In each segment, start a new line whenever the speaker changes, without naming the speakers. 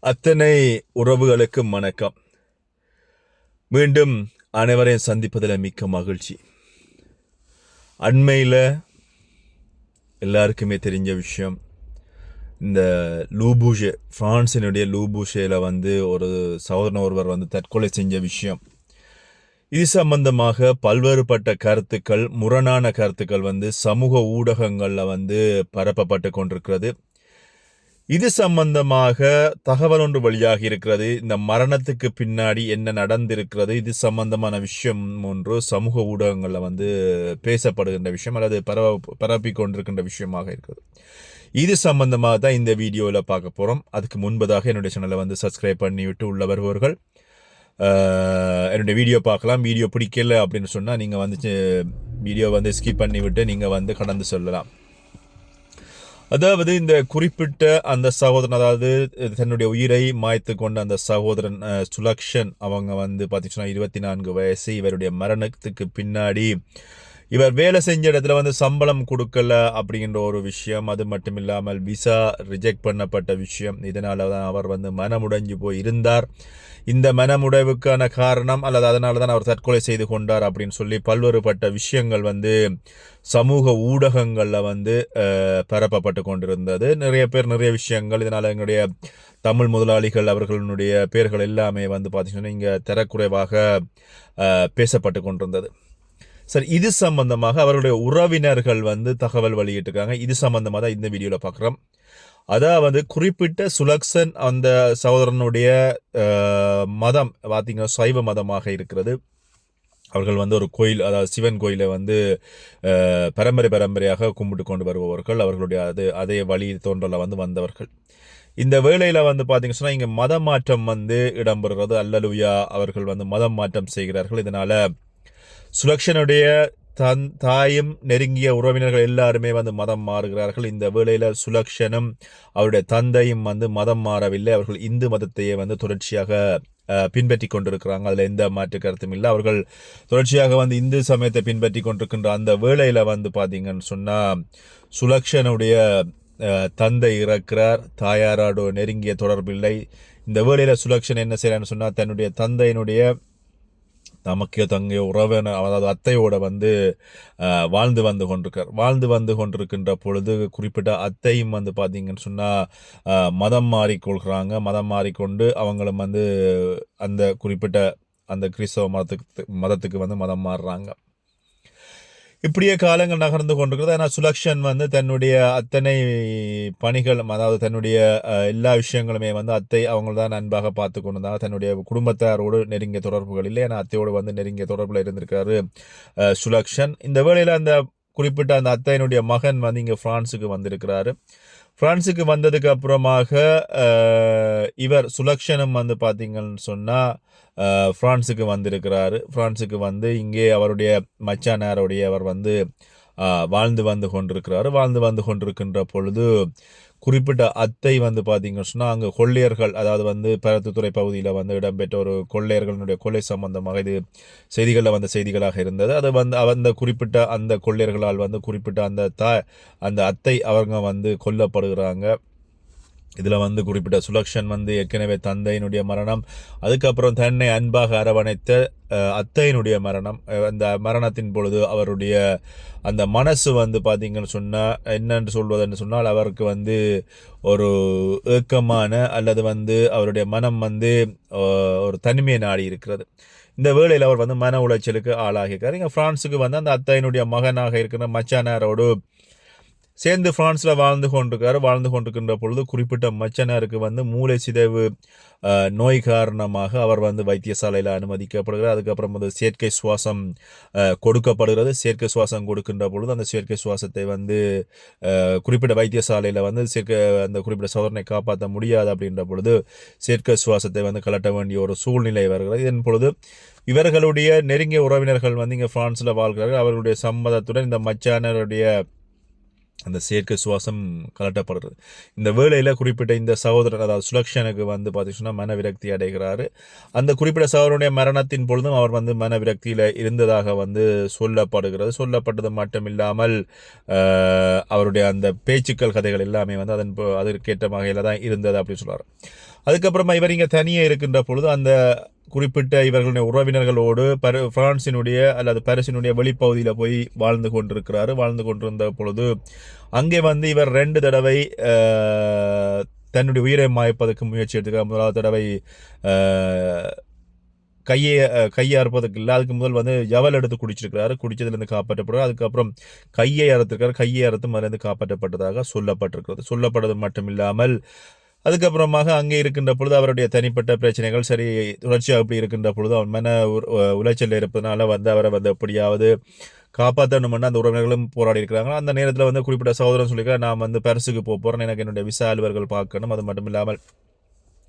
அத்தனை உறவுகளுக்கும் வணக்கம் மீண்டும் அனைவரையும் சந்திப்பதில் மிக்க மகிழ்ச்சி. அண்மையில் எல்லாருக்குமே தெரிஞ்ச விஷயம் இந்த லூபூஷே ஃப்ரான்ஸினுடைய லூபூஷேல வந்து ஒரு சகோதரன் ஒருவர் வந்து தற்கொலை செஞ்ச விஷயம். இது சம்பந்தமாக பல்வேறுபட்ட கருத்துக்கள் முரணான கருத்துக்கள் வந்து சமூக ஊடகங்களில் வந்து பரப்பப்பட்டு கொண்டிருக்கிறது. இது சம்பந்தமாக தகவல் ஒன்று வழியாக இருக்கிறது. இந்த மரணத்துக்கு பின்னாடி என்ன நடந்திருக்கிறது? இது சம்பந்தமான விஷயம் ஒன்று சமூக ஊடகங்களில் வந்து பேசப்படுகின்ற விஷயம் அல்லது பரவ பரப்பி கொண்டிருக்கின்ற விஷயமாக இருக்கிறது. இது சம்பந்தமாக தான் இந்த வீடியோவில் பார்க்க போகிறோம் அதுக்கு முன்பதாக என்னுடைய சேனலை வந்து சப்ஸ்கிரைப் பண்ணிவிட்டு உள்ள வருபவர்கள் என்னுடைய வீடியோ பார்க்கலாம். வீடியோ பிடிக்கல அப்படின்னு சொன்னால் நீங்கள் வந்து வீடியோ வந்து ஸ்கிப் பண்ணிவிட்டு நீங்கள் வந்து கடந்து சொல்லலாம். அதாவது இந்த குறிப்பிட்ட அந்த சகோதரன் அதாவது தன்னுடைய உயிரை மாய்த்து கொண்ட அந்த சகோதரன் சுலக்ஷன் அவங்க வந்து பார்த்திங்கன்னா இருபத்தி நான்கு வயசு இவருடைய மரணத்துக்கு பின்னாடி இவர் வேலை செஞ்ச இடத்துல வந்து சம்பளம் கொடுக்கல அப்படிங்கிற ஒரு விஷயம் அது மட்டும் இல்லாமல் விசா ரிஜெக்ட் பண்ணப்பட்ட விஷயம். இதனால தான் அவர் வந்து மனமுடைஞ்சு போய் இருந்தார் இந்த மனமுடைவுக்கான காரணம் அல்லது அதனால தான் அவர் தற்கொலை செய்து கொண்டார் அப்படின்னு சொல்லி பல்வேறுபட்ட விஷயங்கள் வந்து சமூக ஊடகங்களில் வந்து பரப்பப்பட்டு கொண்டிருந்தது. நிறைய பேர் நிறைய விஷயங்கள். இதனால் எங்களுடைய தமிழ் முதலாளிகள் அவர்களுடைய பேர்கள் எல்லாமே வந்து பார்த்தீங்கன்னா இங்கே தரக்குறைவாக பேசப்பட்டு கொண்டிருந்தது. சரி இது சம்பந்தமாக அவருடைய உறவினர்கள் வந்து தகவல் வெளியிட்டிருக்காங்க. இது சம்பந்தமாக தான் இந்த வீடியோவில் பார்க்குறோம் அதாவது குறிப்பிட்ட சுலக்சன் அந்த சகோதரனுடைய மதம் பார்த்தீங்கன்னா சைவ மதமாக இருக்கிறது. அவர்கள் வந்து ஒரு கோயில் அதாவது சிவன் கோயிலை வந்து பரம்பரை பரம்பரையாக கும்பிட்டு கொண்டு வருபவர்கள். அவர்களுடைய அது அதே வழி தோன்றலை வந்து வந்தவர்கள். இந்த வேளையில் வந்து பார்த்தீங்கன்னா சொன்னால் இங்கே மதம் மாற்றம் வந்து இடம்பெறுகிறது அல்லலுயா அவர்கள் வந்து மதம் மாற்றம் செய்கிறார்கள். இதனால் சுலக்ஷனுடைய தன் தாயும் நெருங்கிய உறவினர்கள் எல்லாருமே வந்து மதம் மாறுகிறார்கள். இந்த வேளையில் சுலக்ஷனும் அவருடைய தந்தையும் வந்து மதம் மாறவில்லை. அவர்கள் இந்து மதத்தையே வந்து தொடர்ச்சியாக பின்பற்றி கொண்டிருக்கிறாங்க. அதில் எந்த மாற்று கருத்தும் இல்லை. அவர்கள் தொடர்ச்சியாக வந்து இந்து சமயத்தை பின்பற்றி கொண்டிருக்கின்ற அந்த வேளையில் வந்து பார்த்தீங்கன்னு சொன்னால் சுலக்ஷனுடைய தந்தை இறக்கிறார். தாயாரோட நெருங்கிய தொடர்பில்லை. இந்த வேளையில் சுலக்ஷன் என்ன செய்யறான்னு சொன்னால் தன்னுடைய தந்தையினுடைய தமக்கே தங்கைய உறவின அதாவது அத்தையோட வந்து வாழ்ந்து வந்து கொண்டிருக்கார். வாழ்ந்து வந்து கொண்டிருக்கின்ற பொழுது குறிப்பிட்ட அத்தையும் வந்து பார்த்தீங்கன்னு சொன்னால் மதம் மாறிக்கொள்கிறாங்க மதம் மாறிக்கொண்டு அவங்களும் வந்து அந்த குறிப்பிட்ட அந்த கிறிஸ்தவ மதத்துக்கு மதத்துக்கு வந்து மதம் மாறுறாங்க. இப்படியே காலங்கள் நகர்ந்து கொண்டிருக்கிறது. ஆனால் சுலக்ஷன் வந்து தன்னுடைய அத்தனை பணிகளும் அதாவது தன்னுடைய எல்லா விஷயங்களுமே வந்து அத்தை அவங்கள தான் அன்பாக பார்த்து கொண்டிருந்தாங்க தன்னுடைய குடும்பத்தாரோடு நெருங்கிய தொடர்புகள் இல்லை. ஏன்னா அத்தையோடு வந்து நெருங்கிய தொடர்பில் இருந்திருக்காரு சுலக்ஷன். இந்த வேளையில் அந்த குறிப்பிட்ட அந்த அத்தையினுடைய மகன் வந்து இங்கே ஃப்ரான்ஸுக்கு வந்திருக்கிறாரு. பிரான்ஸுக்கு வந்ததுக்கு அப்புறமாக இவர் சுலக்ஷனம் வந்து பார்த்தீங்கன்னு சொன்னால் ஃப்ரான்ஸுக்கு வந்திருக்கிறாரு. பிரான்ஸுக்கு வந்து இங்கே அவருடைய மச்சானாருடைய அவர் வந்து வாழ்ந்து வந்து கொண்டிருக்கிறாரு. வாழ்ந்து வந்து கொண்டிருக்கின்ற பொழுது குறிப்பிட்ட அத்தை வந்து பார்த்தீங்கன்னு சொன்னால் அங்கே கொள்ளையர்கள் அதாவது வந்து பரத்துத்துறை பகுதியில் வந்து இடம்பெற்ற ஒரு கொள்ளையர்களுடைய கொலை சம்பந்தமாக இது செய்திகளில் வந்த செய்திகளாக இருந்தது. அது வந்து அந்த குறிப்பிட்ட அந்த கொள்ளையர்களால் வந்து குறிப்பிட்ட அந்த த அந்த அத்தை அவங்க வந்து கொல்லப்படுகிறாங்க. இதில் வந்து குறிப்பிட்ட சுலக்ஷன் வந்து ஏற்கனவே தந்தையினுடைய மரணம் அதுக்கப்புறம் தன்னை அன்பாக அரவணைத்த அத்தையினுடைய மரணம் அந்த மரணத்தின் பொழுது அவருடைய அந்த மனசு வந்து பார்த்தீங்கன்னு சொன்னால் என்னென்று சொல்வதுன்னு சொன்னால் அவருக்கு வந்து ஒரு ஏக்கமான அல்லது வந்து அவருடைய மனம் வந்து ஒரு தனிமையை நாடி இருக்கிறது. இந்த வேளையில் அவர் வந்து மன உளைச்சலுக்கு ஆளாகியிருக்கார். இங்கே ஃப்ரான்ஸுக்கு வந்து அந்த அத்தையினுடைய மகனாக இருக்கிற மச்சானாரோடு சேர்ந்து பிரான்ஸில் வாழ்ந்து கொண்டிருக்காரு. வாழ்ந்து கொண்டிருக்கின்ற பொழுது குறிப்பிட்ட மச்சனருக்கு வந்து மூளை சிதைவு நோய் காரணமாக அவர் வந்து வைத்தியசாலையில் அனுமதிக்கப்படுகிறார். அதுக்கப்புறம் வந்து செயற்கை சுவாசம் கொடுக்கப்படுகிறது. செயற்கை சுவாசம் கொடுக்கின்ற பொழுது அந்த செயற்கை சுவாசத்தை வந்து குறிப்பிட்ட வைத்தியசாலையில் வந்து செயற்கை அந்த குறிப்பிட்ட சோதனை காப்பாற்ற முடியாது அப்படின்ற பொழுது செயற்கை சுவாசத்தை வந்து கலட்ட வேண்டிய ஒரு சூழ்நிலை வருகிறது. இதன் பொழுது இவர்களுடைய நெருங்கிய உறவினர்கள் வந்து இங்கே பிரான்ஸில் வாழ்கிறார்கள். அவர்களுடைய சம்மதத்துடன் இந்த மச்சானருடைய அந்த செயற்கை சுவாசம் கலட்டப்படுறது. இந்த வேலையில் குறிப்பிட்ட இந்த சகோதரர் அதாவது சுலக்ஷனுக்கு வந்து பார்த்தீங்கன்னா மன விரக்தி அடைகிறாரு. அந்த குறிப்பிட்ட சகோதரனுடைய மரணத்தின் பொழுதும் அவர் வந்து மன விரக்தியில் இருந்ததாக வந்து சொல்லப்படுகிறது. சொல்லப்பட்டது மட்டும் இல்லாமல் அவருடைய அந்த பேச்சுக்கள் கதைகள் எல்லாமே வந்து அதன் அதற்கேற்ற வகையில் தான் இருந்தது அப்படின்னு சொல்கிறார் அதுக்கப்புறமா இவர் இங்கே தனியே இருக்கின்ற பொழுது அந்த குறிப்பிட்ட இவர்களுடைய உறவினர்களோடு பரு பிரான்சினுடைய அல்லது பரிசினுடைய வெளிப்பகுதியில் போய் வாழ்ந்து கொண்டிருக்கிறாரு. வாழ்ந்து கொண்டிருந்த பொழுது அங்கே வந்து இவர் ரெண்டு தடவை தன்னுடைய உயிரை மாய்ப்பதற்கு முயற்சி எடுத்துக்கிறார் முதலாவது தடவை கையை கையை அறுப்பதற்கு இல்லை. அதுக்கு முதல் வந்து ஜவல் எடுத்து குடிச்சிருக்கிறாரு. குடிச்சதுலேருந்து காப்பாற்றப்படுறாரு. அதுக்கப்புறம் கையை அறுத்திருக்காரு கையை அறுத்து அதுலேருந்து காப்பாற்றப்பட்டதாக சொல்லப்பட்டிருக்கிறது. சொல்லப்பட்டது மட்டும் இல்லாமல் அதுக்கப்புறமாக அங்கே இருக்கின்ற பொழுது அவருடைய தனிப்பட்ட பிரச்சனைகள் சரி தொடர்ச்சியாக அப்படி இருக்கின்ற பொழுது அவன் மன உளைச்சல் இருப்பதனால வந்து அவரை வந்து எப்படியாவது காப்பாற்றணும்னு அந்த உறவினர்களும் போராடி இருக்கிறாங்க. அந்த நேரத்தில் வந்து குறிப்பிட்ட சகோதரன் சொல்லிக்க நான் வந்து பரிசுக்கு போக போகிறேன் எனக்கு என்னுடைய விசா அலுவலர்கள் பார்க்கணும். அது மட்டும் இல்லாமல்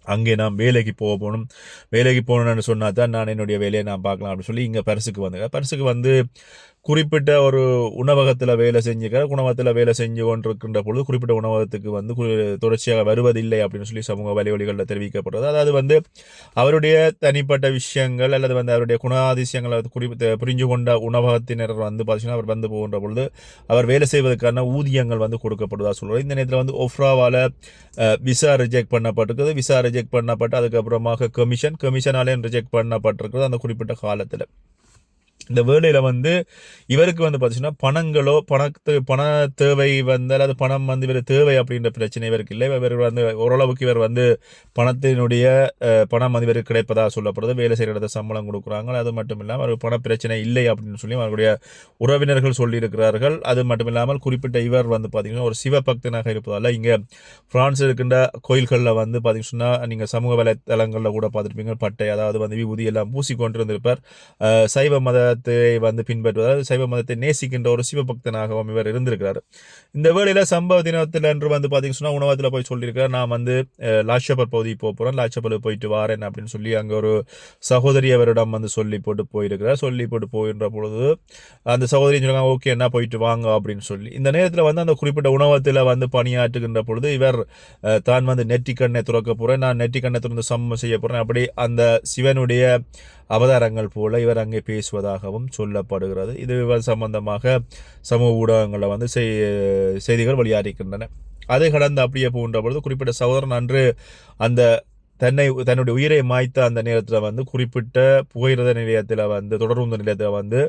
அங்கே நான் வேலைக்கு போக போகணும். வேலைக்கு போகணும்னு சொன்னா தான் நான் என்னுடைய வேலையை நான் பார்க்கலாம் அப்படின்னு சொல்லி இங்கே பரிசுக்கு வந்தேன் பரிசுக்கு வந்து குறிப்பிட்ட ஒரு உணவகத்தில் வேலை செஞ்சுக்கிற உணவகத்தில் வேலை செஞ்சு கொண்டிருக்கின்ற பொழுது குறிப்பிட்ட உணவகத்துக்கு வந்து கு- தொடர்ச்சியாக வருவதில்லை அப்படின்னு சொல்லி சமூக வழிவழிகளில் தெரிவிக்கப்படுறது அதாவது வந்து அவருடைய தனிப்பட்ட விஷயங்கள் அல்லது வந்து அவருடைய குணாதிசயங்களை குறிப்பிட்ட புரிஞ்சு கொண்ட உணவகத்தினர் வந்து பார்த்தீங்கன்னா அவர் வந்து போகின்ற பொழுது அவர் வேலை செய்வதற்கான ஊதியங்கள் வந்து கொடுக்கப்படுவதா சொல்கிறார் இந்த நேரத்தில் வந்து ஒஃப்ராவால் விசா ரிஜெக்ட் பண்ணப்பட்டிருக்குது. விசா ரிஜெக்ட் பண்ணப்பட்டு அதுக்கப்புறமாக கமிஷன் கமிஷனாலே ரிஜெக்ட் பண்ணப்பட்டிருக்கிறது அந்த குறிப்பிட்ட காலத்தில். இந்த வேலையில் வந்து இவருக்கு வந்து பார்த்தீங்கன்னா பணங்களோ பணத்து பண தேவை வந்து அல்லது பணம் வந்து இவர் தேவை அப்படின்ற பிரச்சனை இவருக்கு இல்லை. இவர் வந்து ஓரளவுக்கு இவர் வந்து பணத்தினுடைய பணம் வந்து இவருக்கு கிடைப்பதா சொல்லப்படுது. வேலை செய்கிற இடத்துல சம்பளம் கொடுக்குறாங்க. அது மட்டும் இல்லாமல் அவருக்கு பண பிரச்சனை இல்லை அப்படின்னு சொல்லி அவருடைய உறவினர்கள் சொல்லியிருக்கிறார்கள். அது மட்டும் இல்லாமல் குறிப்பிட்ட இவர் வந்து பார்த்தீங்கன்னா ஒரு சிவபக்தனாக இருப்பதால் இங்கே ஃப்ரான்ஸ் இருக்கின்ற கோயில்களில் வந்து பார்த்தீங்கன்னா நீங்கள் சமூக வலைத்தளங்களில் கூட பார்த்துருப்பீங்க. பட்டை அதாவது வந்து விபூதி எல்லாம் பூசி கொண்டிருந்திருப்பார் வந்திருப்பார் சைவ மதத்தை வந்து பின்பற்றுவதால் சைவ மதத்தை நேசிக்கின்ற ஒரு சிவபக்தனாகவும் இவர் இருந்திருக்கிறார். இந்த வேளையில் சம்பவ தினத்தில் என்று வந்து பார்த்தீங்கன்னா உணவகத்தில் போய் சொல்லியிருக்கிறார் நான் வந்து அஹ், லாட்சப்பர் பகுதிக்கு போக போகிறேன் லாட்சப்பர் போயிட்டு வாரேன் அப்படின்னு சொல்லி அங்கே ஒரு சகோதரி அவரிடம் வந்து சொல்லி போட்டு போயிருக்கிறார். சொல்லி போட்டு போகின்ற பொழுது அந்த சகோதரி சொல்லுவாங்க ஓகே என்ன போயிட்டு வாங்க அப்படின்னு சொல்லி. இந்த நேரத்தில் வந்து அந்த குறிப்பிட்ட உணவகத்தில் வந்து பணியாற்றுகின்ற பொழுது இவர் தான் வந்து நெற்றிக்கண்ணை துறக்க போகிறேன் நான் நெற்றிக்கண்ணை திறந்து சம்ம செய்ய போகிறேன் அப்படி அந்த சிவனுடைய அவதாரங்கள் போல இவர் அங்கே பேசுவதாகவும் சொல்லப்படுகிறது. இது இவர் சம்பந்தமாக சமூக ஊடகங்களில் வந்து செய்திகள் வெளியாகிக்கின்றன அதை கடந்து அப்படியே போகின்ற பொழுது குறிப்பிட்ட சகோதரன் அன்று அந்த தன்னை தன்னுடைய உயிரை மாய்த்த அந்த நேரத்தில் வந்து குறிப்பிட்ட புகையிரத நிலையத்தில் வந்து தொடர்ந்து நிலையத்தில் வந்து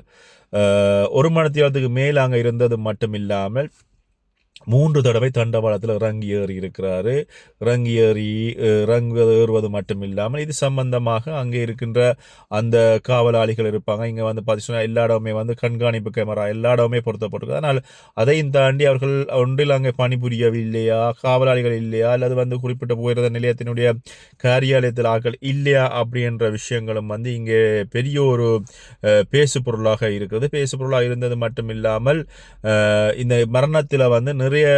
ஒரு ஒரு மணித்தியாலத்துக்கு மேல் அங்கே இருந்தது மட்டும் இல்லாமல் மூன்று தடவை தண்டவாளத்தில் இறங்கி ஏறி இருக்கிறாரு. இறங்கி ஏறி அஹ், ஏறுவது மட்டும் இல்லாமல் இது சம்பந்தமாக அங்கே இருக்கின்ற அந்த காவலாளிகள் இருப்பாங்க. இங்கே வந்து பார்த்தீங்கன்னா எல்லா இடமே வந்து கண்காணிப்பு கேமரா எல்லா இடமே பொருத்தப்பட்டிருக்கு. அதனால் அதையும் தாண்டி அவர்கள் ஒன்றில் அங்கே பணிபுரியவில்லையா காவலாளிகள் இல்லையா அல்லது வந்து குறிப்பிட்ட போகிறத நிலையத்தினுடைய காரியாலயத்தில் ஆக்கள் இல்லையா அப்படின்ற விஷயங்களும் வந்து இங்கே பெரிய ஒரு பேசு பொருளாக இருக்கிறது. பேசு பொருளாக இருந்தது மட்டும் இல்லாமல் இந்த மரணத்தில் வந்து நிறைய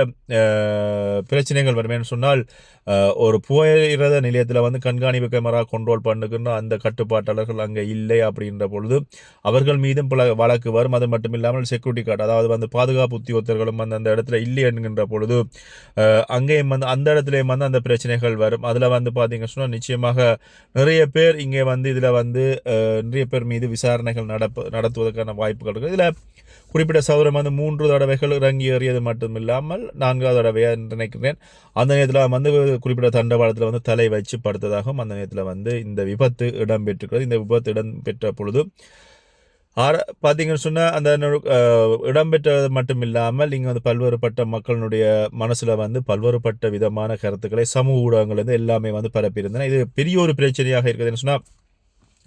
பிரச்சனைகள் வருமேன்னு சொன்னால் ஒரு புகையிரத நிலையத்தில் வந்து கண்காணிப்பு கேமரா கண்ட்ரோல் பண்ணுகின்ற அந்த கட்டுப்பாட்டாளர்கள் அங்கே இல்லை அப்படின்ற பொழுது அவர்கள் மீதும் பல வழக்கு வரும். அது மட்டும் இல்லாமல் செக்யூரிட்டி கார்டு அதாவது வந்து பாதுகாப்பு உத்தியோகத்தர்களும் வந்து அந்த இடத்துல இல்லை என்கின்ற பொழுது அங்கேயும் வந்து அந்த இடத்துலையும் வந்து அந்த பிரச்சனைகள் வரும். அதில் வந்து பார்த்தீங்க சொன்னால் நிச்சயமாக நிறைய பேர் இங்கே வந்து இதில் வந்து நிறைய பேர் மீது விசாரணைகள் நடப்பு நடத்துவதற்கான வாய்ப்புகள் இருக்குது இதில் குறிப்பிட்ட சௌரம் வந்து மூன்று தடவைகள் இறங்கி ஏறியது மட்டும் இல்லாமல் நான்காவது தடவையாக நினைக்கிறேன். அந்த நேரத்தில் வந்து குறிப்பிட்ட தண்டவாளத்தில் வந்து தலை வச்சு படுத்ததாகவும் அந்த நேரத்தில் வந்து இந்த விபத்து இடம்பெற்றிருக்கிறது. இந்த விபத்து இடம்பெற்ற பொழுது ஆர பார்த்தீங்கன்னு சொன்னால் அந்த இடம்பெற்றது மட்டும் இல்லாமல் இங்கே வந்து பல்வேறுபட்ட மக்களுடைய மனசில் வந்து பல்வேறுபட்ட விதமான கருத்துக்களை சமூக ஊடகங்கள் வந்து எல்லாமே வந்து பரப்பியிருந்தன. இது பெரிய ஒரு பிரச்சனையாக இருக்குதுன்னு சொன்னால்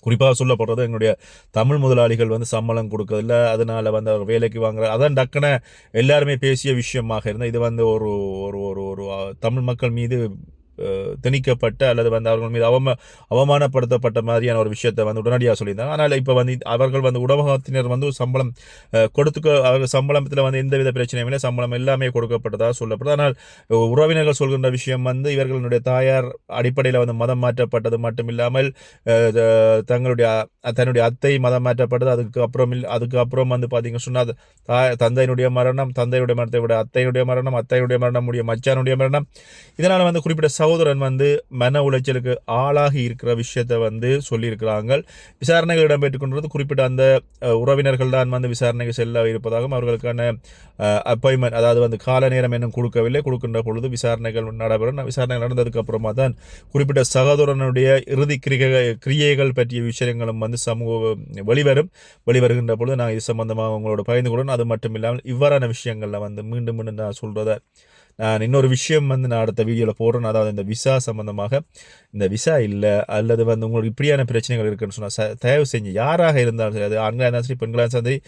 குறிப்பாக சொல்லப்படுறது எங்களுடைய தமிழ் முதலாளிகள் வந்து சம்பளம் கொடுக்கறதில்ல. அதனால் வந்து அவர் வேலைக்கு வாங்குற அதான் டக்குன்னு எல்லாருமே பேசிய விஷயமாக இருந்தால் இது வந்து ஒரு ஒரு ஒரு ஒரு தமிழ் மக்கள் மீது திணிக்கப்பட்ட அல்லது வந்து அவர்கள் மீது அவம அவமானப்படுத்தப்பட்ட மாதிரியான ஒரு விஷயத்தை வந்து உடனடியாக சொல்லியிருந்தாங்க. ஆனால் இப்போ வந்து அவர்கள் வந்து உணவகத்தினர் வந்து சம்பளம் கொடுத்துக்க அவர்கள் சம்பளத்தில் வந்து எந்தவித பிரச்சனையும் இல்லை. சம்பளம் எல்லாமே கொடுக்கப்பட்டதாக சொல்லப்படுது. ஆனால் உறவினர்கள் சொல்கின்ற விஷயம் வந்து இவர்களுடைய தாயார் அடிப்படையில் வந்து மதம் மாற்றப்பட்டது மட்டும் இல்லாமல் தங்களுடைய தன்னுடைய அத்தை மதம் மாற்றப்பட்டது. அதுக்கு அப்புறம் அதுக்கு அப்புறம் வந்து பார்த்தீங்க சொன்னால் தாய் தந்தையினுடைய மரணம் தந்தையுடைய மரணத்தை விட அத்தையுடைய மரணம் அத்தையுடைய மரணம் உடைய மச்சானுடைய மரணம். இதனால் வந்து குறிப்பிட்ட சகோதரன் வந்து மன உளைச்சலுக்கு ஆளாகி இருக்கிற விஷயத்தை வந்து சொல்லியிருக்கிறாங்க. விசாரணைகள் இடம்பெற்றுக் கொண்டது குறிப்பிட்ட அந்த உறவினர்கள் தான் வந்து விசாரணைக்கு செல்ல இருப்பதாகவும் அவர்களுக்கான அப்பாயின்மெண்ட் அதாவது வந்து கால நேரம் இன்னும் கொடுக்கவில்லை. கொடுக்கின்ற பொழுது விசாரணைகள் நடைபெறும். விசாரணைகள் நடந்ததுக்கு அப்புறமா தான் குறிப்பிட்ட சகோதரனுடைய இறுதி கிரிகை கிரியைகள் பற்றிய விஷயங்களும் வந்து சமூக வெளிவரும். வெளிவருகின்ற பொழுது நான் இது சம்பந்தமாக உங்களோட பகிர்ந்து கொள்ளணும் அது மட்டும் இல்லாமல் இவ்வாறான விஷயங்களில் வந்து மீண்டும் மீண்டும் நான் சொல்கிறத நான் இன்னொரு விஷயம் வந்து நான் அடுத்த வீடியோவில் போடுறேன். அதாவது இந்த விசா சம்மந்தமாக இந்த விசா இல்லை அல்லது வந்து உங்களுக்கு இப்படியான பிரச்சனைகள் இருக்குன்னு சொன்னால் ச- தயவு செஞ்சு யாராக இருந்தாலும் சரி அது ஆண்களாக இருந்தாலும் சரி பெண்களாக இருந்தாலும் சரி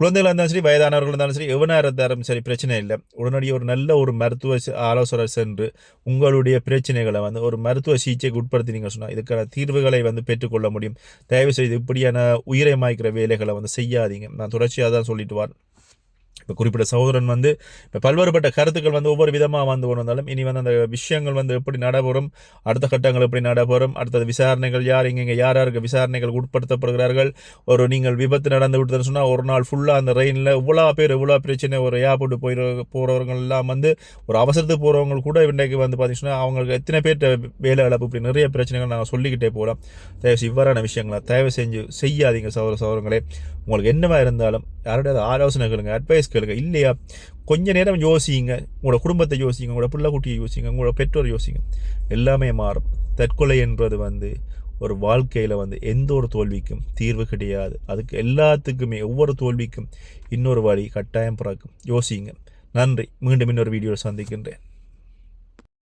குழந்தைகளாக இருந்தாலும் சரி வயதானவர்கள் இருந்தாலும் சரி எவனாக இருந்தாலும் சரி பிரச்சனை இல்லை. உடனடியே ஒரு நல்ல ஒரு மருத்துவ ஆலோசனை சென்று உங்களுடைய பிரச்சனைகளை வந்து ஒரு மருத்துவ சிகிச்சைக்கு உட்படுத்தினீங்க சொன்னால் இதுக்கான தீர்வுகளை வந்து பெற்றுக்கொள்ள முடியும். தயவு செய்து இப்படியான உயிரை மாய்க்கிற வேலைகளை வந்து செய்யாதீங்க. நான் தொடர்ச்சியாக தான் சொல்லிட்டு வரேன். இப்போ குறிப்பிட்ட சகோதரன் வந்து இப்போ பல்வேறுபட்ட கருத்துக்கள் வந்து ஒவ்வொரு விதமாக வந்து கொண்டு வந்தாலும் இனி வந்து அந்த விஷயங்கள் வந்து எப்படி நடைபெறும் அடுத்த கட்டங்கள் எப்படி நடைபெறும் அடுத்தது விசாரணைகள் யார் இங்கே யார் யாருக்கு விசாரணைகள் உட்படுத்தப்படுகிறார்கள் ஒரு நீங்கள் விபத்து நடந்து விட்டதுன்னு சொன்னால் ஒரு நாள் ஃபுல்லாக அந்த ரெயினில் இவ்வளோ பேர் இவ்வளோ பிரச்சனை ஒரு ஏர்போர்ட் போயிட போகிறவங்க எல்லாம் வந்து ஒரு அவசரத்துக்கு போகிறவங்க கூட இன்றைக்கு வந்து பார்த்தீங்கன்னா அவங்களுக்கு எத்தனை பேர்ட்ட வேலை இழப்பு இப்படி நிறைய பிரச்சனைகள் நாங்கள் சொல்லிக்கிட்டே போகலாம் தயவு இவ்வாறான விஷயங்களை தயவு செஞ்சு செய்யாதீங்க சகோதர சகோதரங்களே. உங்களுக்கு என்னவாக இருந்தாலும் யாரோட ஆலோசனை கேளுங்க அட்வைஸ் கேளுங்க. இல்லையா? கொஞ்ச நேரம் யோசிங்க. உங்களோட குடும்பத்தை யோசிங்க. உங்களோட பிள்ளை குட்டியை யோசிங்க. உங்களோட பெற்றோர் யோசிங்க. எல்லாமே மாறும். தற்கொலை என்பது வந்து ஒரு வாழ்க்கையில் வந்து எந்த ஒரு தோல்விக்கும் தீர்வு கிடையாது. அதுக்கு எல்லாத்துக்குமே ஒவ்வொரு தோல்விக்கும் இன்னொரு வழி கட்டாயம் பிறக்கும். யோசிங்க. நன்றி. மீண்டும் இன்னொரு வீடியோவில் சந்திக்கின்றேன்.